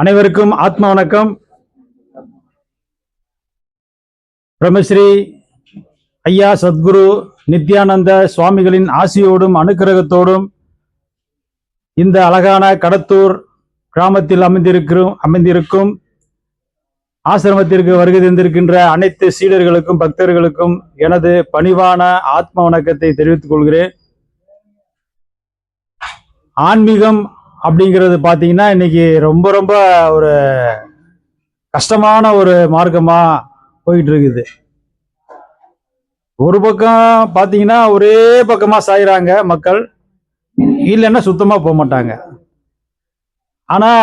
அனைவருக்கும் ஆத்ம வணக்கம். பிரம்மஸ்ரீ ஐயா சத்குரு நித்யானந்த சுவாமிகளின் ஆசியோடும் அனுக்கிரகத்தோடும் இந்த அழகான கடத்தூர் கிராமத்தில் அமைந்திருக்கிறோம் அமைந்திருக்கும் ஆசிரமத்திற்கு வருகை தந்திருக்கின்ற அனைத்து சீடர்களுக்கும் பக்தர்களுக்கும் எனது பணிவான ஆத்ம வணக்கத்தை தெரிவித்துக் கொள்கிறேன். ஆன்மீகம் அப்படிங்கிறது பார்த்தீங்கன்னா இன்னைக்கு ரொம்ப ரொம்ப ஒரு கஷ்டமான ஒரு மார்க்கமாக போயிட்டு இருக்குது ஒரு பக்கம் பார்த்தீங்கன்னா ஒரே பக்கமாக சாயிறாங்க மக்கள். இல்லைன்னா சுத்தமாக போக மாட்டாங்க. ஆனால்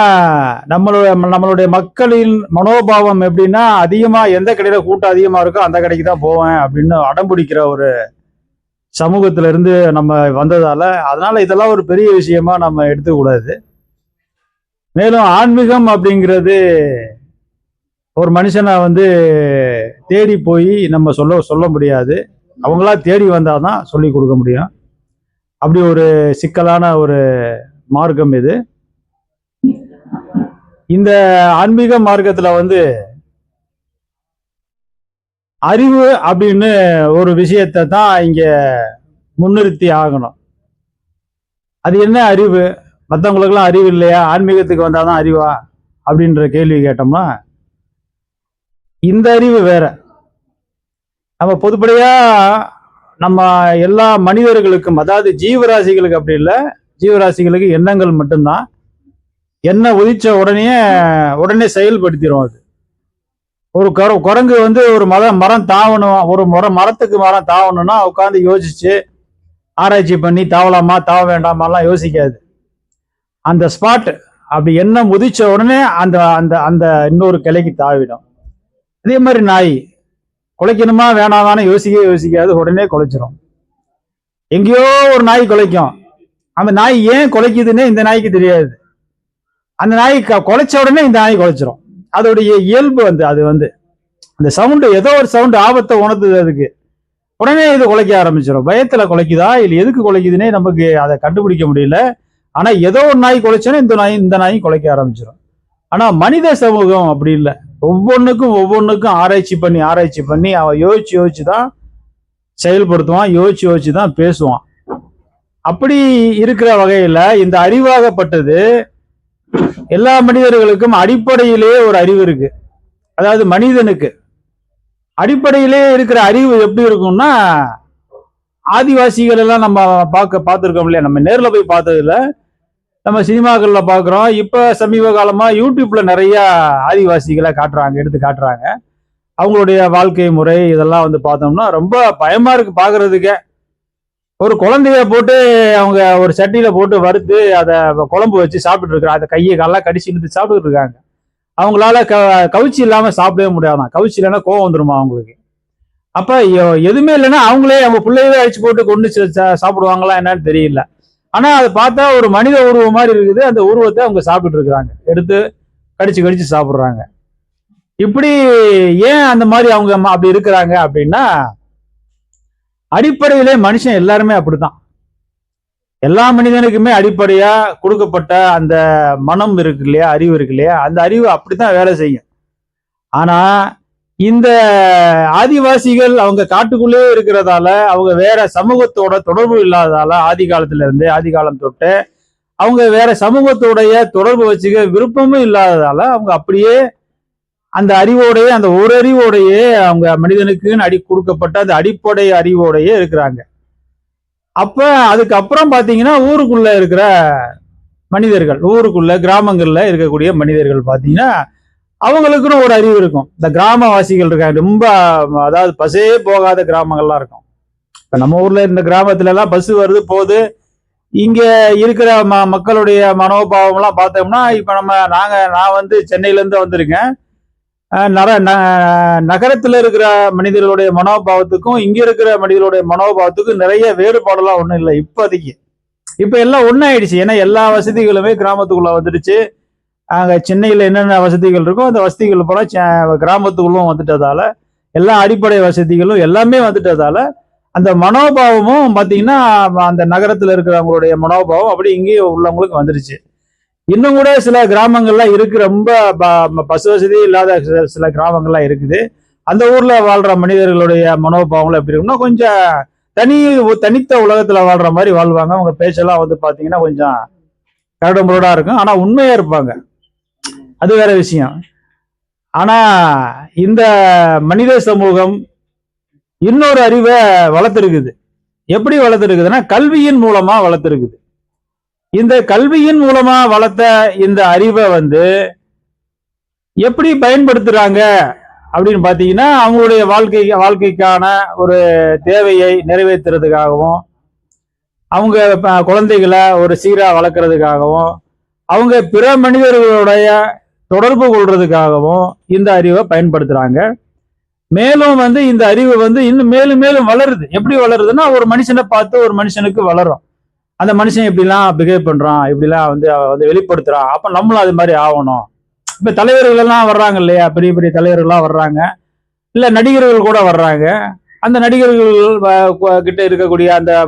நம்மளுடைய நம்மளுடைய மக்களின் மனோபாவம் எப்படின்னா அதிகமாக எந்த கடையில் கூட்டம் அதிகமாக இருக்கோ அந்த கடைக்கு தான் போவேன் அப்படின்னு அடம்பிடிக்கிற ஒரு சமூகத்துல இருந்து நம்ம வந்ததால அதனால இதெல்லாம் ஒரு பெரிய விஷயமா நம்ம எடுத்துக்கூடாது மேலும் ஆன்மீகம் அப்படிங்கிறது ஒரு மனுஷனை வந்து தேடி போய் நம்ம சொல்ல சொல்ல முடியாது. அவங்களா தேடி வந்தாதான் சொல்லி கொடுக்க முடியும். அப்படி ஒரு சிக்கலான ஒரு மார்க்கம் இது. இந்த ஆன்மீக மார்க்கத்துல வந்து அறிவு அப்படின்னு ஒரு விஷயத்தை தான் இங்கே முன்னிறுத்தி ஆகணும். அது என்ன அறிவு? மற்றவங்களுக்கெல்லாம் அறிவு இல்லையா? ஆன்மீகத்துக்கு வந்தாதான் அறிவா? அப்படின்ற கேள்வி கேட்டோம்னா இந்த அறிவு வேற. நம்ம பொதுப்படையாக நம்ம எல்லா மனிதர்களுக்கும் அதாவது ஜீவராசிகளுக்கு அப்படி இல்லை ஜீவராசிகளுக்கு எண்ணங்கள் மட்டும்தான். எண்ணெய் உதிச்ச உடனே உடனே செயல்படுத்திடும் அது. ஒரு குர குரங்கு வந்து ஒரு மரம் மரம் தாவணும் ஒரு முறை மரத்துக்கு மரம் தாவணும்னா உட்காந்து யோசிச்சு ஆராய்ச்சி பண்ணி தாவலாமா தாவ வேண்டாமாலாம் யோசிக்காது. அந்த ஸ்பாட் அப்படி என்ன முதிச்ச உடனே அந்த அந்த அந்த இன்னொரு கிளைக்கு தாவிடும். அதே மாதிரி நாய் குலைக்கணுமா வேணாமான்னு யோசிக்கவே யோசிக்காது உடனே குலைச்சிரும். எங்கேயோ ஒரு நாய் குலைக்கும். அந்த நாய் ஏன் குலைக்குதுன்னே இந்த நாய்க்கு தெரியாது. அந்த நாய் க- குலைச்ச உடனே இந்த நாய் குலைச்சிரும். அதோடைய இயல்பு வந்து அது வந்து அந்த சவுண்டு ஏதோ ஒரு சவுண்டு ஆபத்தை உணர்த்துது அதுக்கு. உடனே இது குலைக்க ஆரம்பிச்சிடும் பயத்தில் குலைக்குதா? இல்லை எதுக்கு குலைக்குதுன்னே நமக்கு அதை கண்டுபிடிக்க முடியல. ஆனால் ஏதோ ஒரு நாய் குலைச்சோன்னா இந்த நாய் இந்த நாய் குலைக்க ஆரம்பிச்சிடும் ஆனால் மனித சமூகம் அப்படி இல்லை. ஒவ்வொன்றுக்கும் ஒவ்வொன்றுக்கும் ஆராய்ச்சி பண்ணி ஆராய்ச்சி பண்ணி அவன் யோசிச்சு யோசிச்சு தான் செயல்படுத்துவான் யோசிச்சு யோசிச்சு தான் பேசுவான். அப்படி இருக்கிற வகையில் இந்த அறிவாகப்பட்டது எல்லா மனிதர்களுக்கும் அடிப்படையிலேயே ஒரு அறிவு இருக்கு. அதாவது மனிதனுக்கு. அடிப்படையிலே இருக்கிற அறிவு எப்படி இருக்கும்னா ஆதிவாசிகள் எல்லாம் நம்ம பார்க்க பார்த்துருக்கோம் இல்லையா? நம்ம நேரில் போய் பார்த்ததுல நம்ம சினிமாக்களில் பார்க்குறோம். இப்போ சமீப காலமாக யூடியூப்ல நிறையா ஆதிவாசிகளை காட்டுறாங்க எடுத்து காட்டுறாங்க. அவங்களுடைய வாழ்க்கை முறை இதெல்லாம் வந்து பார்த்தோம்னா ரொம்ப பயமாக இருக்குது பார்க்குறதுக்கே. ஒரு குழந்தைய போட்டு அவங்க ஒரு சட்டியில போட்டு வறுத்து அதை குழம்பு வச்சு சாப்பிட்டு இருக்காங்க அதை கையை காலெல்லாம் கடிச்சு இழுத்து சாப்பிட்டுட்டு இருக்காங்க. அவங்களால க கவுச்சி இல்லாம சாப்பிடவே முடியாதான். கவுச்சி இல்லைன்னா கோவம் வந்துருமா அவங்களுக்கு? அப்ப எதுவுமே இல்லைன்னா அவங்களே அவங்க பிள்ளையவே அழிச்சு போட்டு கொண்டு சாப்பிடுவாங்களா என்னன்னு தெரியல. ஆனா அதை பார்த்தா ஒரு மனித உருவம் மாதிரி இருக்குது. அந்த உருவத்தை அவங்க சாப்பிட்டு இருக்கிறாங்க. எடுத்து கடிச்சு கடிச்சு சாப்பிடுறாங்க. இப்படி ஏன் அந்த மாதிரி அவங்க அப்படி இருக்கிறாங்க அப்படின்னா அடிப்படையிலே மனுஷன் எல்லாருமே அப்படித்தான். எல்லா மனிதனுக்குமே அடிப்படையா கொடுக்கப்பட்ட அந்த மனம் இருக்கு இல்லையா அறிவு இருக்கு இல்லையா அந்த அறிவு அப்படித்தான் வேலை செய்யும். ஆனா இந்த ஆதிவாசிகள் அவங்க காட்டுக்குள்ளே இருக்கிறதால அவங்க வேற சமூகத்தோட தொடர்பு இல்லாததால ஆதி காலத்துல இருந்து ஆதி காலம் தொட்டு அவங்க வேற சமூகத்தோடைய தொடர்பு வச்சுக்க விருப்பமும் இல்லாததால அவங்க அப்படியே அந்த அறிவோடையே அந்த ஒரு அறிவோடையே அவங்க மனிதனுக்குன்னு அடி கொடுக்கப்பட்ட அந்த அடிப்படை அறிவோடையே இருக்கிறாங்க. அப்ப அதுக்கப்புறம் பாத்தீங்கன்னா ஊருக்குள்ள இருக்கிற மனிதர்கள் ஊருக்குள்ள கிராமங்கள்ல இருக்கக்கூடிய மனிதர்கள் பாத்தீங்கன்னா அவங்களுக்குன்னு ஒரு அறிவு இருக்கும். இந்த கிராமவாசிகள் இருக்காங்க ரொம்ப அதாவது பஸ்ஸே போகாத கிராமங்கள்லாம் இருக்கும். இப்ப நம்ம ஊர்ல இந்த கிராமத்துல எல்லாம் பஸ் வருது போகுது. இங்க இருக்கிற ம மக்களுடைய மனோபாவம்லாம் பார்த்தோம்னா இப்ப நம்ம நாங்க நான் வந்து சென்னையில இருந்து வந்திருக்கேன். நர ந- இருக்கிற மனிதர்களுடைய மனோபாவத்துக்கும் இங்கே இருக்கிற மனிதர்களுடைய மனோபாவத்துக்கும் நிறைய வேறுபாடெல்லாம் ஒன்றும் இல்லை இப்போதைக்கு. இப்போ எல்லாம் ஒன்றாயிடுச்சு ஏன்னா எல்லா வசதிகளுமே கிராமத்துக்குள்ளே வந்துடுச்சு. அங்கே சென்னையில் என்னென்ன வசதிகள் இருக்கோ அந்த வசதிகள் போல கிராமத்துக்குள்ளும் வந்துட்டதால எல்லா அடிப்படை வசதிகளும் எல்லாமே வந்துட்டதால அந்த மனோபாவமும் பார்த்தீங்கன்னா அந்த நகரத்தில் இருக்கிறவங்களுடைய மனோபாவம் அப்படி இங்கேயும் உள்ளவங்களுக்கு வந்துடுச்சு இன்னும் கூட சில கிராமங்கள்லாம் இருக்கு ரொம்ப ப- பசு வசதி இல்லாத சில- சில கிராமங்கள்லாம் இருக்குது. அந்த ஊர்ல வாழ்ற மனிதர்களுடைய மனோபாவங்களும் எப்படி இருக்கும்னா கொஞ்சம் தனி தனித்த உலகத்துல வாழ்ற மாதிரி வாழ்வாங்க. அவங்க பேச்செல்லாம் வந்து பாத்தீங்கன்னா கொஞ்சம் கரடுமுரடா இருக்கும். ஆனா உண்மையா இருப்பாங்க. அது வேற விஷயம். ஆனா இந்த மனித சமூகம் இன்னொரு அறிவை வளர்த்துருக்குது. எப்படி வளர்த்துருக்குதுன்னா கல்வியின் மூலமா வளர்த்துருக்குது. இந்த கல்வியின் மூலமா வளர்த்த இந்த அறிவை வந்து எப்படி பயன்படுத்துறாங்க அப்படின்னு பார்த்தீங்கன்னா அவங்களுடைய வாழ்க்கை வாழ்க்கைக்கான ஒரு தேவையை நிறைவேற்றுறதுக்காகவும் அவங்க ப- குழந்தைகளை ஒரு சீராக வளர்க்கறதுக்காகவும் அவங்க பிற மனிதர்களுடைய தொடர்பு கொள்றதுக்காகவும் இந்த அறிவை பயன்படுத்துறாங்க. மேலும் வந்து இந்த அறிவு வந்து இன்னும் மேலும் மேலும் வளருது. எப்படி வளருதுன்னா ஒரு மனுஷனை பார்த்து ஒரு மனுஷனுக்கு வளரும். அந்த மனுஷன் இப்படிலாம் பிஹேவ் பண்றான் இப்படிலாம் வந்து வந்து வெளிப்படுத்துறான். அப்ப நம்மளும் அது மாதிரி ஆகணும். இப்ப தலைவர்கள் எல்லாம் வர்றாங்க இல்லையா? பெரிய பெரிய தலைவர்கள்லாம் வர்றாங்க. இல்ல நடிகர்கள் கூட வர்றாங்க. அந்த நடிகர்கள் வ- கிட்ட இருக்கக்கூடிய அந்த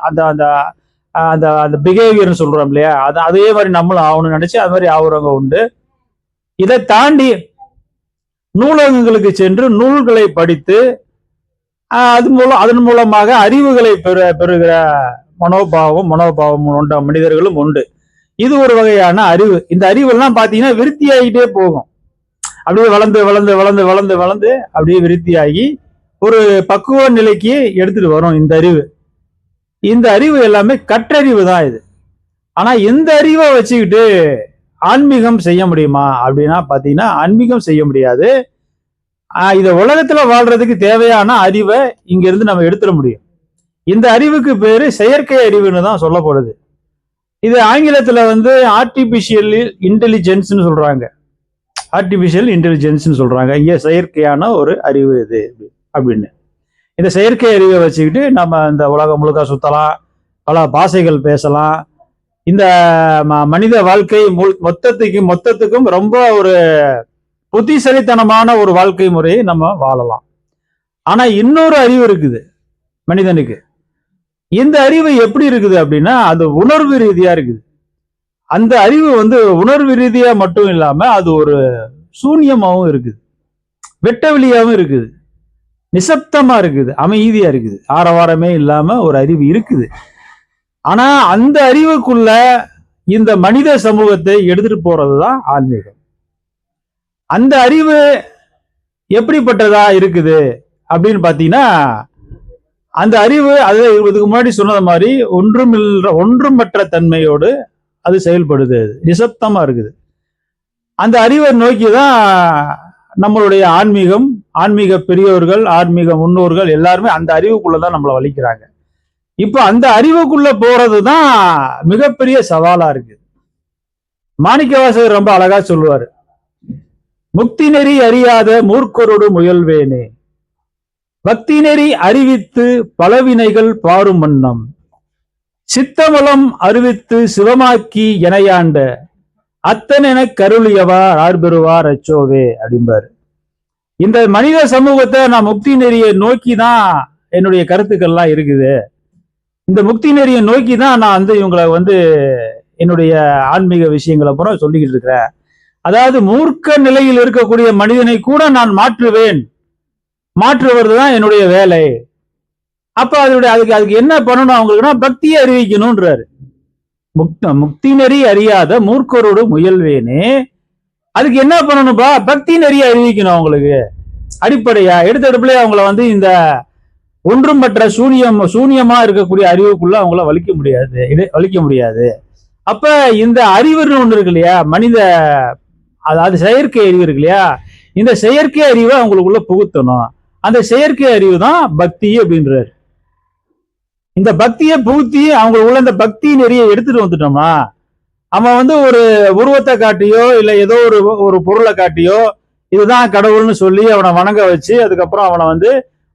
அந்த அந்த அந்த அந்த பிஹேவியர்னு சொல்றோம் இல்லையா? அது அதே மாதிரி நம்மளும் ஆகணும்னு நினைச்சு அது மாதிரி ஆகுறவங்க உண்டு. இதை தாண்டி நூலகங்களுக்கு சென்று நூல்களை படித்து அது மூலம் அதன் மூலமாக அறிவுகளை பெற பெறுகிற மனோபாவம் மனோபாவம் உண்ட. மனிதர்களும் உண்டு. இது ஒரு வகையான அறிவு. இந்த அறிவெல்லாம் பார்த்தீங்கன்னா விருத்தி ஆகிட்டே போகும். அப்படியே வளர்ந்து வளர்ந்து வளர்ந்து வளர்ந்து வளர்ந்து அப்படியே விருத்தியாகி ஒரு பக்குவ நிலைக்கு எடுத்துட்டு வரும் இந்த அறிவு. இந்த அறிவு எல்லாமே கற்றறிவு தான் இது. ஆனா இந்த அறிவை வச்சுக்கிட்டு ஆன்மீகம் செய்ய முடியுமா அப்படின்னா பார்த்தீங்கன்னா ஆன்மீகம் செய்ய முடியாது. இதை உலகத்துல வாழ்றதுக்கு தேவையான அறிவை இங்கிருந்து நம்ம எடுத்துட முடியும். இந்த அறிவுக்கு பேரு செயற்கை அறிவுன்னு தான் சொல்லப்படுது. இது ஆங்கிலத்துல வந்து ஆர்டிபிஷியல் இன்டெலிஜென்ஸ்னு சொல்றாங்க. ஆர்டிபிஷியல் இன்டெலிஜென்ஸ்னு சொல்றாங்க. இங்கே செயற்கையான ஒரு அறிவு இது அப்படின்னு. இந்த செயற்கை அறிவை வச்சுக்கிட்டு நம்ம இந்த உலகம் முழுக்க சுத்தலாம். பல பாஷைகள் பேசலாம். இந்த ம- மனித வாழ்க்கை முழு- மொத்தத்துக்கு மொத்தத்துக்கும் ரொம்ப ஒரு புத்திசலித்தனமான ஒரு வாழ்க்கை முறையை நம்ம வாழலாம். ஆனா இன்னொரு அறிவு இருக்குது மனிதனுக்கு. இந்த அறிவு எப்படி இருக்குது அப்படின்னா அது உணர்வு ரீதியா இருக்குது. அந்த அறிவு வந்து உணர்வு ரீதியா மட்டும் இல்லாம அது ஒரு சூன்யமாகவும் இருக்குது. வெட்டவெளியாகவும் இருக்குது. நிசப்தமா இருக்குது. அமைதியா இருக்குது. ஆரவாரமே இல்லாம ஒரு அறிவு இருக்குது. ஆனா அந்த அறிவுக்குள்ள இந்த மனித சமூகத்தை எடுத்துட்டு போறதுதான் ஆன்மீகம். அந்த அறிவு எப்படிப்பட்டதா இருக்குது அப்படின்னு பார்த்தீங்கன்னா அந்த அறிவு அது இதுக்கு முன்னாடி சொன்னது மாதிரி ஒன்றும் ஒன்றுமற்ற தன்மையோடு அது செயல்படுது. அது நிசப்தமா இருக்குது. அந்த அறிவை நோக்கி தான் நம்மளுடைய ஆன்மீகம் ஆன்மீக பெரியோர்கள் ஆன்மீக முன்னோர்கள் எல்லாருமே அந்த அறிவுக்குள்ள தான் நம்மளை வலிக்கிறாங்க. இப்போ அந்த அறிவுக்குள்ள போறது தான் மிகப்பெரிய சவாலா இருக்கு. மாணிக்கவாசகர் ரொம்ப அழகா சொல்லுவாரு முக்தி நெறி அறியாத மூர்க்கரோடு முயல்வேனே. பக்தி நெறி அறிவித்து பலவினைகள் பாரும் வண்ணம். சித்தமலம் அறிவித்து சிவமாக்கி இணையாண்ட அத்தனென கருளியவார் ஆர்பெறுவார் அச்சோவே அப்படிம்பார். இந்த மனித சமூகத்தை நான் முக்தி நெறியை நோக்கி தான் என்னுடைய கருத்துக்கள்லாம் இருக்குது. இந்த முக்தி நெறியை நோக்கி தான் நான் வந்து இவங்களை வந்து என்னுடைய ஆன்மீக விஷயங்களை பூரா சொல்லிக்கிட்டு இருக்கிறேன். அதாவது மூர்க்க நிலையில் இருக்கக்கூடிய மனிதனை கூட நான் மாற்றுவேன். மாற்றுவது தான் என்னுடைய வேலை. அப்ப அதனுடைய அதுக்கு அதுக்கு என்ன பண்ணணும் அவங்களுக்குன்னா பக்தியை அறிவிக்கணும்ன்றாரு. முக்த முக்தி நெறி அறியாத மூர்க்கரோடு முயல்வேனே. அதுக்கு என்ன பண்ணணும்ப்பா பக்தி நெறிய அறிவிக்கணும் அவங்களுக்கு. அடிப்படையா எடுத்த அவங்கள வந்து இந்த ஒன்றும் பற்ற சூனியம் சூனியமா இருக்கக்கூடிய அறிவுக்குள்ள அவங்கள வலிக்க முடியாது. இது வலிக்க முடியாது. அப்ப இந்த அறிவுன்னு ஒன்று இருக்கு இல்லையா? மனித அதாவது செயற்கை அறிவு இருக்கு இல்லையா? இந்த செயற்கை அறிவை அவங்களுக்குள்ள புகுத்தணும். அந்த செயற்கை அறிவு தான் பக்தி அப்படின்றாரு. இந்த பக்தியை புகுத்தி அவங்களுக்குள்ள இந்த பக்தி நெறிய எடுத்துட்டு வந்துட்டோம்னா அவன் வந்து ஒரு உருவத்தை காட்டியோ இல்ல ஏதோ ஒரு ஒரு பொருளை காட்டியோ இதுதான் கடவுள்னு சொல்லி அவனை வணங்க வச்சு அதுக்கப்புறம் அவனை வந்து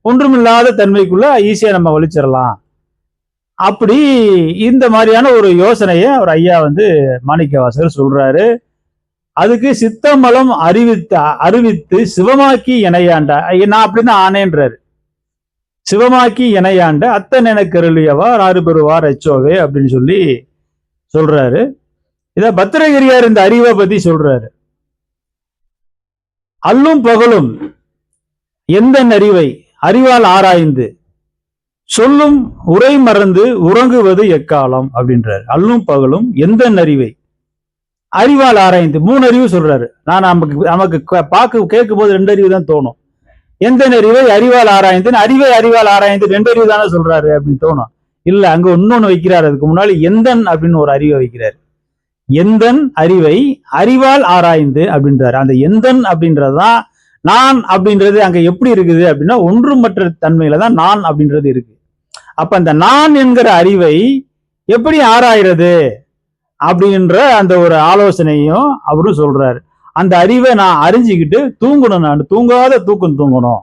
ஒன்றுமில்லாத தன்மைக்குள்ள ஈஸியா நம்ம ஒழிச்சிடலாம். அப்படி இந்த மாதிரியான ஒரு யோசனையை அவர் ஐயா வந்து மாணிக்கவாசகர் சொல்றாரு. அதுக்கு சித்தம்பலம் அறிவித்து அறிவித்து சிவமாக்கி இணையாண்ட நான் அப்படின்னு ஆனேன்றாரு சிவமாக்கி இணையாண்ட அத்தன் என கருளியவா ஆறு பெறுவார் அச்சோவே அப்படின்னு சொல்லி சொல்றாரு. இத பத்திரகிரியார் இந்த அறிவை பத்தி சொல்றாரு. அல்லும் பகலும் எந்த அறிவை அறிவால் ஆராய்ந்து சொல்லும் உரை மறந்து உறங்குவது எக்காலம் அப்படின்றாரு. அல்லும் பகலும் எந்த அறிவை அறிவால் ஆராய்ந்து மூணு அறிவு சொல்றாரு. நான் நமக்கு நமக்கு பார்க்க கேட்கும் போது ரெண்டு அறிவு தான் தோணும். எந்த அறிவை அறிவால் ஆராய்ந்து அறிவை அறிவால் ஆராய்ந்து ரெண்டு அறிவு தானே சொல்றாரு அப்படின்னு தோணும். இல்ல அங்க இன்னொன்னு வைக்கிறாரு. அதுக்கு முன்னாடி எந்தன் அப்படின்னு ஒரு அறிவை வைக்கிறாரு. எந்தன் அறிவை அறிவால் ஆராய்ந்து அப்படின்றாரு. அந்த எந்தன் அப்படின்றதுதான் நான் அப்படின்றது அங்க எப்படி இருக்குது அப்படின்னா ஒன்றுமற்ற தன்மையில தான் நான் அப்படின்றது இருக்கு. அப்ப அந்த நான் என்கிற அறிவை எப்படி ஆராயிறது? அப்படின்ற அந்த ஒரு ஆலோசனையும் அவரும் சொல்றாரு. அந்த அறிவை நான் அறிஞ்சுக்கிட்டு தூங்கணும் நான். தூங்காத தூக்கம் தூங்கணும்.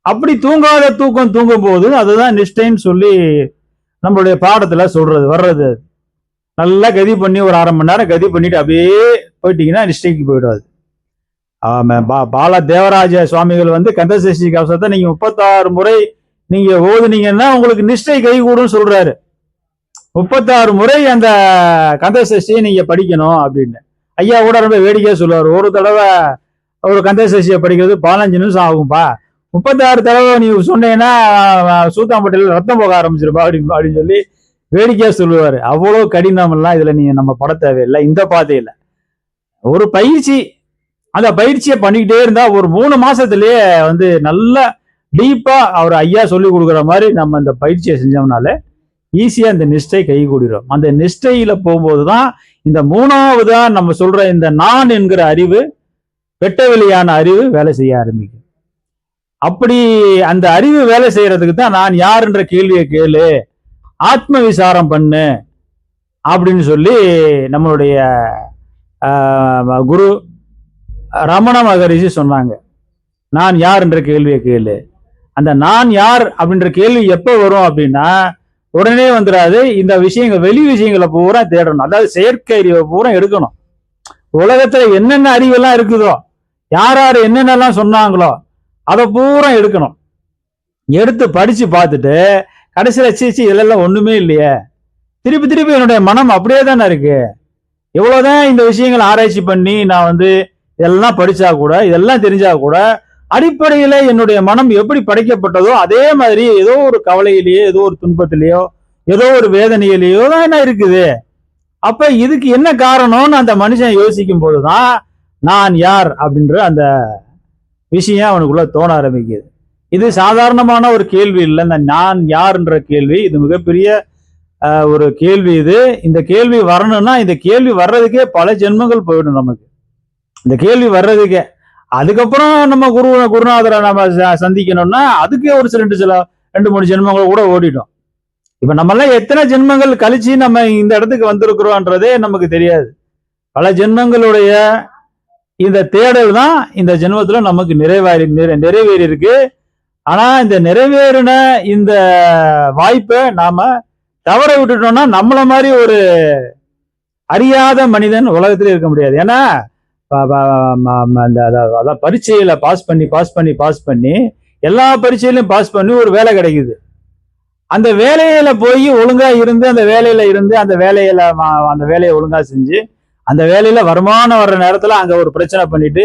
அப்படி தூங்காத தூக்கம் தூங்கும் போது அதுதான் நிஷ்டைன்னு சொல்லி நம்மளுடைய பாடத்துல சொல்றது வர்றது அது. நல்லா கதி பண்ணி ஒரு அரை மணி நேரம் கதி பண்ணிட்டு அப்படியே போயிட்டீங்கன்னா நிஷ்டைக்கு போயிடாது. பா- பாலா தேவராஜ சுவாமிகள் வந்து கந்தசஷ்டி கவசத்தை நீங்க முப்பத்தாறு முறை நீங்க ஓதுனீங்கன்னா உங்களுக்கு நிஷ்டை கை கூடும் சொல்றாரு. முப்பத்தாறு முறை அந்த கந்தசஷ்டியை நீங்க படிக்கணும் அப்படின்னு. ஐயா கூட ரொம்ப வேடிக்கையா சொல்லுவார். ஒரு தடவை ஒரு கந்தசஷ்டியை படிக்கிறது பதினஞ்சு நிமிஷம் ஆகும்பா. முப்பத்தாறு தடவை நீ சொன்னீங்கன்னா சூத்தாம்பட்டியில் ரத்தம் போக ஆரம்பிச்சிருப்பா அப்படின்னு அப்படின்னு சொல்லி வேடிக்கையா சொல்லுவார். அவ்வளோ கடினம் எல்லாம் இதுல நீங்க நம்ம பட தேவையில்லை. இந்த பாதையில. ஒரு பயிற்சி அந்த பயிற்சியை பண்ணிக்கிட்டே இருந்தா ஒரு மூணு மாசத்திலேயே வந்து நல்ல டீப்பா அவர் ஐயா சொல்லி கொடுக்குற மாதிரி நம்ம இந்த பயிற்சியை செஞ்சோம்னாலே ஈஸியாக இந்த நிஷ்டை கை கூடிரும் அந்த நிஷ்டையில போகும்போது தான் இந்த மூணாவதா நம்ம சொல்ற இந்த நான் என்கிற அறிவு வெட்டவெளியான அறிவு வேலை செய்ய ஆரம்பிக்கும். அப்படி அந்த அறிவு வேலை செய்யறதுக்கு தான் நான் யாருன்ற கேள்வியை கேளு ஆத்ம விசாரம் பண்ணு அப்படின்னு சொல்லி நம்மளுடைய குரு ரமண மகரிஷி சொன்னாங்க. நான் யார் என்ற கேள்வியை கேளு. அந்த நான் யார் அப்படின்ற கேள்வி எப்போ வரும் அப்படின்னா உடனே வந்துடாது. இந்த விஷயங்கள் வெளி விஷயங்களை பூரா தேடணும். அதாவது செயற்கை அறிவை பூரா எடுக்கணும். உலகத்துல என்னென்ன அறிவெல்லாம் இருக்குதோ யார் யார் என்னென்னலாம் சொன்னாங்களோ அதை பூரா எடுக்கணும். எடுத்து படிச்சு பார்த்துட்டு கடைசியில் சீச்சி இதெல்லாம் ஒண்ணுமே இல்லையே. திருப்பி திருப்பி என்னுடைய மனம் அப்படியே தானே இருக்கு. எவ்வளவுதான் இந்த விஷயங்களை ஆராய்ச்சி பண்ணி நான் வந்து இதெல்லாம் படிச்சா கூட இதெல்லாம் தெரிஞ்சா கூட அடிப்படையில என்னுடைய மனம் எப்படி படைக்கப்பட்டதோ அதே மாதிரி ஏதோ ஒரு கவலையிலேயோ ஏதோ ஒரு துன்பத்திலேயோ ஏதோ ஒரு வேதனையிலேயோ தான் என்ன இருக்குது? அப்ப இதுக்கு என்ன காரணம்னு அந்த மனுஷன் யோசிக்கும் போதுதான் நான் யார் அப்படின்ற அந்த விஷயம் அவனுக்குள்ள தோண ஆரம்பிக்குது. இது சாதாரணமான ஒரு கேள்வி இல்லை. இந்த நான் யார்ன்ற கேள்வி இது மிகப்பெரிய ஒரு கேள்வி இது. இந்த கேள்வி வரணும்னா இந்த கேள்வி வர்றதுக்கே பல ஜென்மங்கள் போயிடும் நமக்கு. இந்த கேள்வி வர்றதுக்கே அதுக்கப்புறம் நம்ம குரு குருநாதரை நம்ம ச- சந்திக்கணும்னா அதுக்கே ஒரு சில ரெண்டு சில ரெண்டு மூணு ஜென்மங்கள் கூட ஓடிட்டோம் இப்ப நம்மெல்லாம் எத்தனை ஜென்மங்கள் கழிச்சு நம்ம இந்த இடத்துக்கு வந்திருக்கிறோன்றதே நமக்கு தெரியாது. பல ஜென்மங்களுடைய இந்த தேடல் தான் இந்த ஜென்மத்துல நமக்கு நிறைவேறி நிறை- நிறைவேறி இருக்கு ஆனா இந்த நிறைவேறின இந்த வாய்ப்பை நாம தவற விட்டுட்டோம்னா நம்மள மாதிரி ஒரு அறியாத மனிதன் உலகத்துல இருக்க முடியாது. ஏன்னா அந்த அதான் பரீட்சையில பாஸ் பண்ணி பாஸ் பண்ணி பாஸ் பண்ணி எல்லா பரீட்சையிலும் பாஸ் பண்ணி ஒரு வேலை கிடைக்குது. அந்த வேலையில போய் ஒழுங்கா இருந்து அந்த வேலையில இருந்து அந்த வேலையில அந்த வேலையை ஒழுங்கா செஞ்சு அந்த வேலையில வருமானம் வர்ற நேரத்துல அங்க ஒரு பிரச்சனை பண்ணிட்டு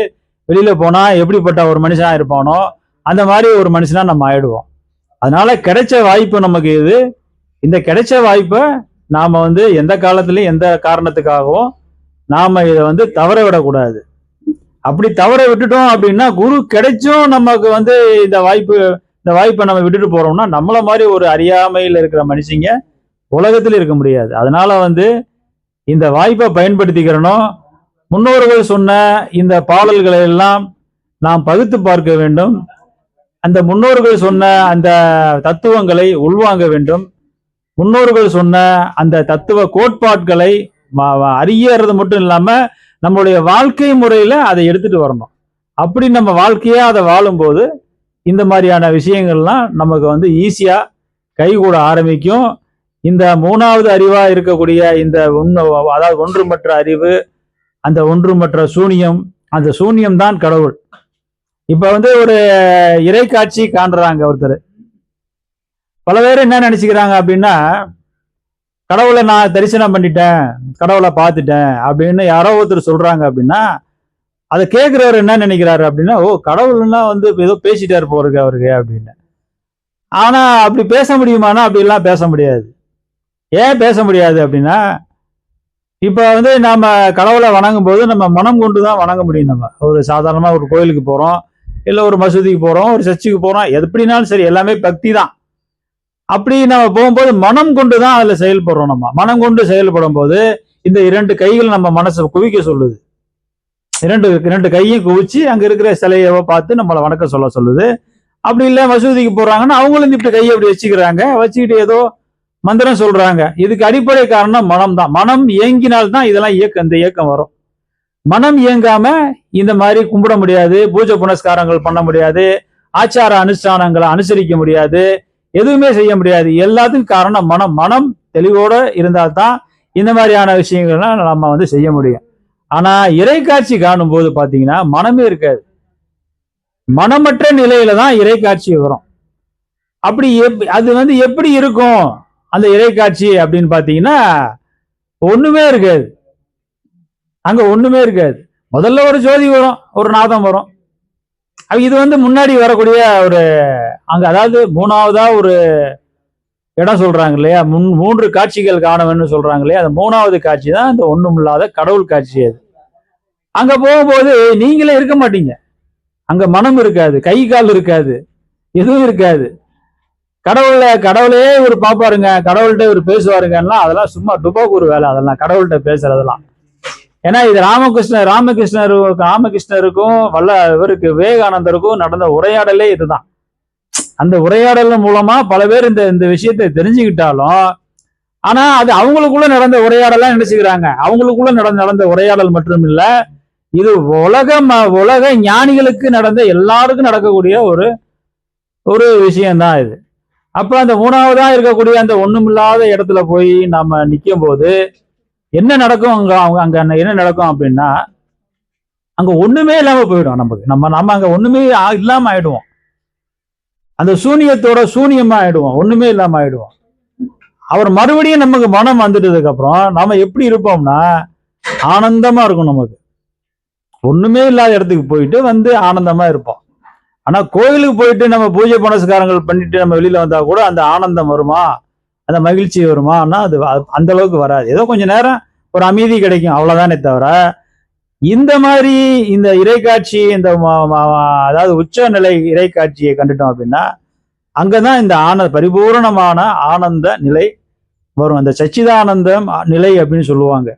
வெளியில போனா எப்படிப்பட்ட ஒரு மனுஷனா இருப்பானோ அந்த மாதிரி ஒரு மனுஷனா நம்ம ஆயிடுவோம். அதனால கிடைச்ச வாய்ப்பு நமக்கு இது இந்த கிடைச்ச வாய்ப்பை நாம வந்து எந்த காலத்துலயும் எந்த காரணத்துக்காகவும் நாம இதை வந்து தவற விடக்கூடாது. அப்படி தவற விட்டுட்டோம் அப்படின்னா குரு கிடைச்சும் நமக்கு வந்து இந்த வாய்ப்பு இந்த வாய்ப்பை நம்ம விட்டுட்டு போறோம்னா நம்மள மாதிரி ஒரு அறியாமையில் இருக்கிற மனுஷங்க உலகத்தில் இருக்க முடியாது. அதனால வந்து இந்த வாய்ப்பை பயன்படுத்திக்கிறணும். முன்னோர்கள் சொன்ன இந்த பாடல்களை எல்லாம் நாம் பகுத்து பார்க்க வேண்டும். அந்த முன்னோர்கள் சொன்ன அந்த தத்துவங்களை உள்வாங்க வேண்டும். முன்னோர்கள் சொன்ன அந்த தத்துவ கோட்பாட்களை அறியறது மட்டும் இல்லாமல் நம்மளுடைய வாழ்க்கை முறையில் அதை எடுத்துட்டு வரணும். அப்படி நம்ம வாழ்க்கையாக அதை வாழும்போது இந்த மாதிரியான விஷயங்கள்லாம் நமக்கு வந்து ஈஸியா கைகூட ஆரம்பிக்கும். இந்த மூணாவது அறிவா இருக்கக்கூடிய இந்த ஒன்று அதாவது ஒன்றுமற்ற அறிவு அந்த ஒன்றுமற்ற சூனியம் அந்த சூனியம் தான் கடவுள். இப்போ வந்து ஒரு இறைக்காட்சி காண்றாங்க ஒருத்தர். பல பேர் என்ன நினச்சிக்கிறாங்க அப்படின்னா கடவுளை நான் தரிசனம் பண்ணிட்டேன் கடவுளை பார்த்துட்டேன் அப்படின்னு யாரோ ஒருத்தர் சொல்றாங்க அப்படின்னா அதை கேட்குறவர் என்ன நினைக்கிறாரு அப்படின்னா ஓ கடவுள்னா வந்து ஏதோ பேசிட்டாரு போறதுக்கு அவருக்கு அப்படின்னு. ஆனா அப்படி பேச முடியுமானா அப்படிலாம் பேச முடியாது. ஏன் பேச முடியாது அப்படின்னா இப்போ வந்து நம்ம கடவுளை வணங்கும் போது நம்ம மனம் கொண்டு தான் வணங்க முடியும் நம்ம. ஒரு சாதாரணமாக ஒரு கோயிலுக்கு போகிறோம் இல்லை ஒரு மசூதிக்கு போகிறோம் ஒரு சர்ச்சுக்கு போகிறோம் எப்படினாலும் சரி எல்லாமே பக்தி தான் அப்படி நம்ம போகும்போது மனம் கொண்டு தான் அதுல செயல்படுறோம் நம்ம. மனம் கொண்டு செயல்படும் போது இந்த இரண்டு கைகள் நம்ம மனசை குவிக்க சொல்லுது. இரண்டு இரண்டு கையும் குவிச்சு அங்க இருக்கிற சிலையவோ பார்த்து நம்மளை வணக்கம் சொல்ல சொல்லுது. அப்படி இல்லை மசூதிக்கு போறாங்கன்னா அவங்களும் இப்படி கையை அப்படி வச்சுக்கிறாங்க. வச்சுக்கிட்டு ஏதோ மந்திரம் சொல்றாங்க. இதுக்கு அடிப்படை காரணம் மனம் தான். மனம் இயங்கினால்தான் இதெல்லாம் இயக்கம் இந்த இயக்கம் வரும். மனம் இயங்காம இந்த மாதிரி கும்பிட முடியாது. பூஜை புனஸ்காரங்கள் பண்ண முடியாது. ஆச்சார அனுஷ்டானங்களை அனுசரிக்க முடியாது. எதுவுமே செய்ய முடியாது. எல்லாத்துக்கும் காரணம் மனம். மனம் தெளிவோட இருந்தால்தான் இந்த மாதிரியான விஷயங்கள்லாம் நம்ம வந்து செய்ய முடியும். ஆனா இறைக்காட்சி காணும் போது பாத்தீங்கன்னா மனமே இருக்காது. மனமற்ற நிலையில தான் இறைக்காட்சி வரும். அப்படி எப்- அது வந்து எப்படி இருக்கும்? அந்த இறைக்காட்சி அப்படின்னு பாத்தீங்கன்னா ஒண்ணுமே இருக்காது. அங்க ஒண்ணுமே இருக்காது. முதல்ல ஒரு ஜோதி வரும் ஒரு நாதம் வரும். இது வந்து முன்னாடி வரக்கூடிய ஒரு அங்க அதாவது மூணாவதா ஒரு இடம் சொல்றாங்க இல்லையா முன் மூன்று காட்சிகள் காணவன்னு சொல்றாங்க இல்லையா அந்த மூணாவது காட்சி தான் இந்த ஒண்ணும் இல்லாத கடவுள் காட்சி அது. அங்க போகும்போது நீங்களே இருக்க மாட்டீங்க. அங்க மனம் இருக்காது கை கால் இருக்காது எதுவும் இருக்காது. கடவுள கடவுளே ஒரு பாப்பாருங்க கடவுள்கிட்ட ஒரு பேசுவாருங்கன்னா அதெல்லாம் சும்மா டுபாக்கூர் வேலை அதெல்லாம் கடவுள்கிட்ட பேசுறதெல்லாம். ஏன்னா இது ராமகிருஷ்ணர் ராமகிருஷ்ணர் ராமகிருஷ்ணருக்கும் வல்ல இவருக்கு விவேகானந்தருக்கும் நடந்த உரையாடலே இதுதான். அந்த உரையாடல் மூலமா பல பேர் இந்த இந்த விஷயத்தை தெரிஞ்சுக்கிட்டாலும் ஆனா அது அவங்களுக்குள்ள நடந்த உரையாடலாம் நினைச்சுக்கிறாங்க. அவங்களுக்குள்ள நடந்த நடந்த உரையாடல் மட்டும் இல்ல இது உலக உலக ஞானிகளுக்கு நடந்த எல்லாருக்கும் நடக்கக்கூடிய ஒரு ஒரு விஷயம்தான் இது. அப்ப அந்த மூணாவதா இருக்கக்கூடிய அந்த ஒண்ணுமில்லாத இடத்துல போய் நம்ம நிற்கும் போது என்ன நடக்கும் அங்க அவங்க அங்க என்ன நடக்கும் அப்படின்னா அங்க ஒண்ணுமே இல்லாம போயிடும் நமக்கு. நம்ம நம்ம அங்க ஒண்ணுமே இல்லாம ஆயிடுவோம். அந்த சூனியத்தோட சூனியமா ஆயிடுவோம் ஒண்ணுமே இல்லாம ஆயிடுவோம் அவர் மறுபடியும் நமக்கு மனம் வந்துட்டதுக்கு அப்புறம் நாம எப்படி இருப்போம்னா ஆனந்தமா இருக்கும் நமக்கு. ஒண்ணுமே இல்லாத இடத்துக்கு போயிட்டு வந்து ஆனந்தமா இருப்போம். ஆனா கோயிலுக்கு போயிட்டு நம்ம பூஜை புனஸ்காரங்கள் பண்ணிட்டு நம்ம வெளியில வந்தா கூட அந்த ஆனந்தம் வருமா? அந்த மகிழ்ச்சி வருமானா அது அந்த அளவுக்கு வராது. ஏதோ கொஞ்ச நேரம் ஒரு அமைதி கிடைக்கும் அவ்வளவுதானே தவிர இந்த மாதிரி இந்த இறைக்காட்சி இந்த ம- ம- அதாவது உச்சநிலை இறைக்காட்சியை கண்டுட்டோம் அப்படின்னா அங்கதான் இந்த ஆன பரிபூரணமான ஆனந்த நிலை வரும். அந்த சச்சிதானந்தம் நிலை அப்படின்னு சொல்லுவாங்க.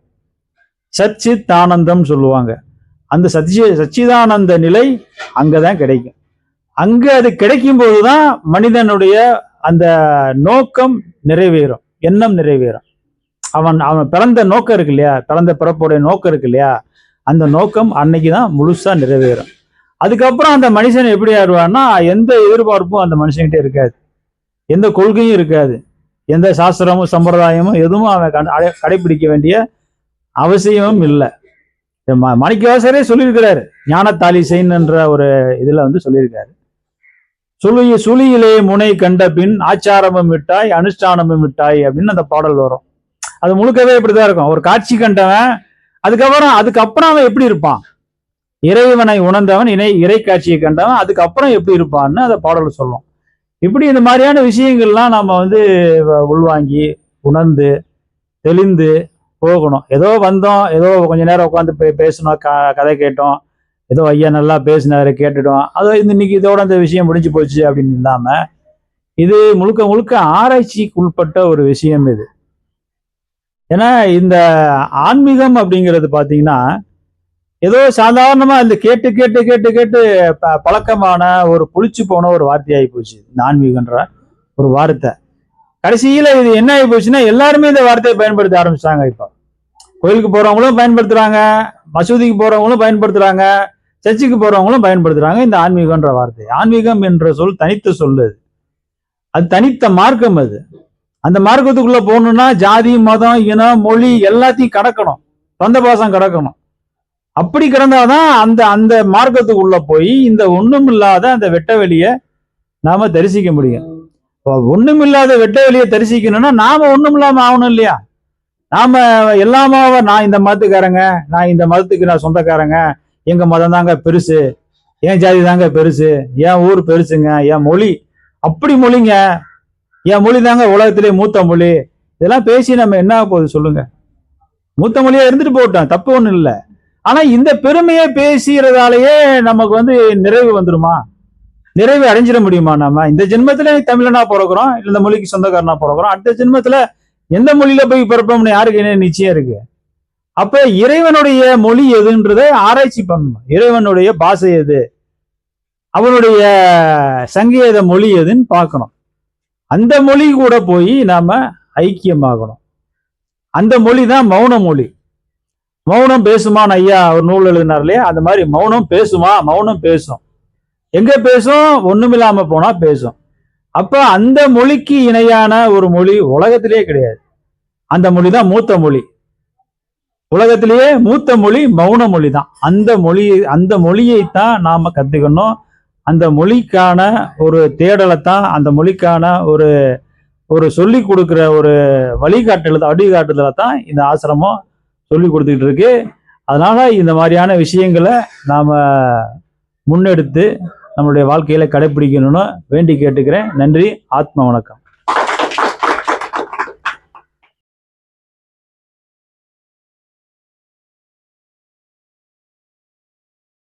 சச்சித் ஆனந்தம் சொல்லுவாங்க. அந்த சச்சி சச்சிதானந்த நிலை அங்கதான் கிடைக்கும். அங்க அது கிடைக்கும் போதுதான் மனிதனுடைய அந்த நோக்கம் நிறைவேறும். எண்ணம் நிறைவேறும். அவன் அவன் பிறந்த நோக்கம் இருக்கு இல்லையா? பிறந்த பிறப்புடைய நோக்கம் இருக்கு இல்லையா? அந்த நோக்கம் அன்னைக்கு தான் முழுசா நிறைவேறும். அதுக்கப்புறம் அந்த மனுஷன் எப்படி ஆடுவான்னா எந்த எதிர்பார்ப்பும் அந்த மனுஷன்கிட்ட இருக்காது. எந்த கொள்கையும் இருக்காது. எந்த சாஸ்திரமும் சம்பிரதாயமும் எதுவும் அவன் கட- அடை- கடைபிடிக்க வேண்டிய அவசியமும் இல்லை. மணிக்கவாசரே சொல்லியிருக்கிறாரு. ஞானத்தாலி என்ற ஒரு இதுல வந்து சொல்லியிருக்காரு. சுழி சுழியிலே முனை கண்ட பின் ஆச்சாரமும் விட்டாய் அனுஷ்டானமும் விட்டாய் அப்படின்னு அந்த பாடல் வரும். அது முழுக்கவே இப்படிதான் இருக்கும். ஒரு காட்சி கண்டவன் அதுக்கப்புறம் அதுக்கப்புறம் அவன் எப்படி இருப்பான்? இறைவனை உணர்ந்தவன் இணை இறை காட்சியை கண்டவன் அதுக்கப்புறம் எப்படி இருப்பான்னு அதை பாடல் சொல்லும் இப்படி இந்த மாதிரியான விஷயங்கள்லாம் நம்ம வந்து வ- உள்வாங்கி உணர்ந்து தெளிந்து போகணும். ஏதோ வந்தோம் ஏதோ கொஞ்ச நேரம் உட்காந்து பே பேசணும் க கதை கேட்டோம் ஏதோ ஐயா நல்லா பேசினாரு கேட்டுட்டோம். அது இந்த இன்னைக்கு இதோட அந்த விஷயம் முடிஞ்சு போச்சு அப்படின்னு இல்லாமல் இது முழுக்க முழுக்க ஆராய்ச்சிக்கு உட்பட்ட ஒரு விஷயம் இது. ஏன்னா இந்த ஆன்மீகம் அப்படிங்கிறது பார்த்தீங்கன்னா ஏதோ சாதாரணமாக இந்த கேட்டு கேட்டு கேட்டு கேட்டு ப- பழக்கமான ஒரு புளிச்சு போன ஒரு வார்த்தையாகி போச்சு. இந்த ஆன்மீகன்ற ஒரு வார்த்தை. கடைசியில் இது என்ன ஆகி போச்சுன்னா எல்லாருமே இந்த வார்த்தையை பயன்படுத்த ஆரம்பிச்சிட்டாங்க இப்போ. கோயிலுக்கு போகிறவங்களும் பயன்படுத்துகிறாங்க மசூதிக்கு போகிறவங்களும் பயன்படுத்துகிறாங்க சர்ச்சுக்கு போகிறவங்களும் பயன்படுத்துகிறாங்க இந்த ஆன்மீகம்ன்ற வார்த்தை. ஆன்மீகம் என்ற சொல் தனித்த சொல் அது. அது தனித்த மார்க்கம் அது. அந்த மார்க்கத்துக்குள்ள போகணும்னா ஜாதி மதம் இனம் மொழி எல்லாத்தையும் கடக்கணும். சொந்த பாசம் கடக்கணும். அப்படி கிடந்தாதான் அந்த அந்த மார்க்கத்துக்குள்ள போய் இந்த ஒண்ணும் இல்லாத அந்த வெட்ட வெளிய நாம தரிசிக்க முடியும். ஒண்ணுமில்லாத வெட்ட வெளியை தரிசிக்கணும்னா நாம ஒண்ணுமில்லாம ஆகணும் இல்லையா? நாம எல்லாமாவ நான் இந்த மதத்துக்காரங்க நான் இந்த மதத்துக்கு நான் சொந்தக்காரங்க எங்க மதம் தாங்க பெருசு என் ஜாதி தாங்க பெருசு என் ஊர் பெருசுங்க என் மொழி. அப்படி மொழிங்க என் மொழி தாங்க உலகத்திலே மூத்த மொழி. இதெல்லாம் பேசி நம்ம என்ன போகுது சொல்லுங்க. மூத்த மொழியா இருந்துட்டு போட்டோம் தப்பு ஒன்றும் இல்லை. ஆனா இந்த பெருமையை பேசுறதாலேயே நமக்கு வந்து நிறைவு வந்துருமா? நிறைவு அடைஞ்சிட முடியுமா நாம? இந்த ஜென்மத்துல தமிழனா பிறக்கிறோம் இல்ல இந்த மொழிக்கு சொந்தக்காரனா பிறக்கிறோம் அடுத்த ஜென்மத்துல எந்த மொழியில போய் பிறப்போம்னு யாருக்கு என்ன நிச்சயம் இருக்கு? அப்ப இறைவனுடைய மொழி எதுன்றதை ஆராய்ச்சி பண்ணணும். இறைவனுடைய பாஷை எது? அவனுடைய சங்கீத மொழி எதுன்னு பார்க்கணும். அந்த மொழி கூட போய் நாம் ஐக்கியமாகணும். அந்த மொழி தான் மௌன மொழி. மௌனம் பேசுமான்னு ஐயா ஒரு நூல் எழுதினார் இல்லையா அந்த மாதிரி மௌனம் பேசுமா? மௌனம் பேசும். எங்கே பேசும்? ஒன்றுமில்லாமல் போனால் பேசும். அப்போ அந்த மொழிக்கு இணையான ஒரு மொழி உலகத்திலேயே கிடையாது. அந்த மொழி தான் மூத்த மொழி. உலகத்திலேயே மூத்த மொழி மௌன மொழி தான் அந்த மொழி அந்த மொழியை தான் நாம் கற்றுக்கணும் அந்த மொழிக்கான ஒரு தேடலை தான் அந்த மொழிக்கான ஒரு ஒரு சொல்லி கொடுக்குற ஒரு வழிகாட்டுதல் வழிகாட்டுதலை தான் இந்த ஆசிரமம் சொல்லி கொடுத்துக்கிட்டு இருக்கு. அதனால இந்த மாதிரியான விஷயங்களை நாம் முன்னெடுத்து நம்மளுடைய வாழ்க்கையில கடைபிடிக்கணும்னு வேண்டி கேட்டுக்கிறேன். நன்றி. ஆத்ம வணக்கம்.